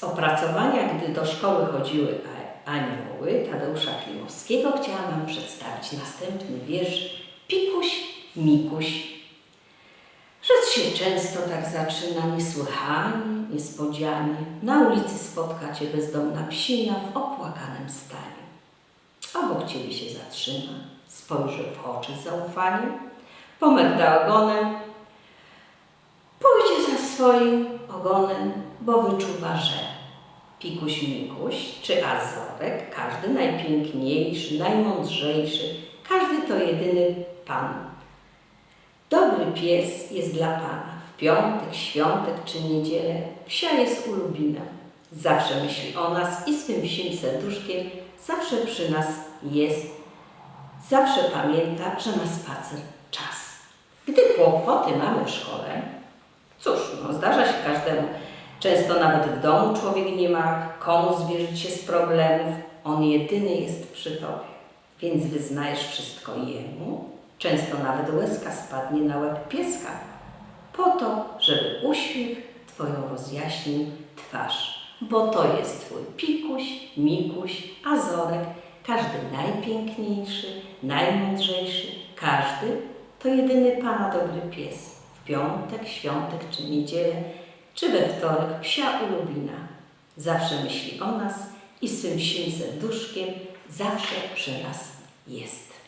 Z opracowania, gdy do szkoły chodziły anioły Tadeusza Klimowskiego chciałam Wam przedstawić następny wiersz Pikuś, Mikuś. Rzecz się często tak zaczyna, niesłychanie, niespodzianie. Na ulicy spotka Cię bezdomna psina w opłakanym stanie. Obok Ciebie się zatrzyma, spojrzy w oczy z zaufaniem, pomerda ogonem, swoim ogonem, bo wyczuwa, że pikuś mikuś czy azorek, każdy najpiękniejszy, najmądrzejszy, każdy to jedyny Pan. Dobry pies jest dla Pana. W piątek, świątek czy niedzielę psia jest ulubina. Zawsze myśli o nas i swym psim serduszkiem zawsze przy nas jest. Zawsze pamięta, że na spacer czas. Gdy kłopoty mamy w szkole, zdarza się każdemu. Często nawet w domu człowiek nie ma komu zwierzyć się z problemów. On jedyny jest przy Tobie. Więc wyznajesz wszystko Jemu. Często nawet łezka spadnie na łeb pieska. Po to, żeby uśmiech Twoją rozjaśnił twarz. Bo to jest Twój pikuś, mikuś, azorek. Każdy najpiękniejszy, najmądrzejszy. Każdy to jedyny Pana dobry pies. Piątek, świątek czy niedzielę, czy we wtorek psia ulubina. Zawsze myśli o nas i swym psim serduszkiem zawsze przy nas jest.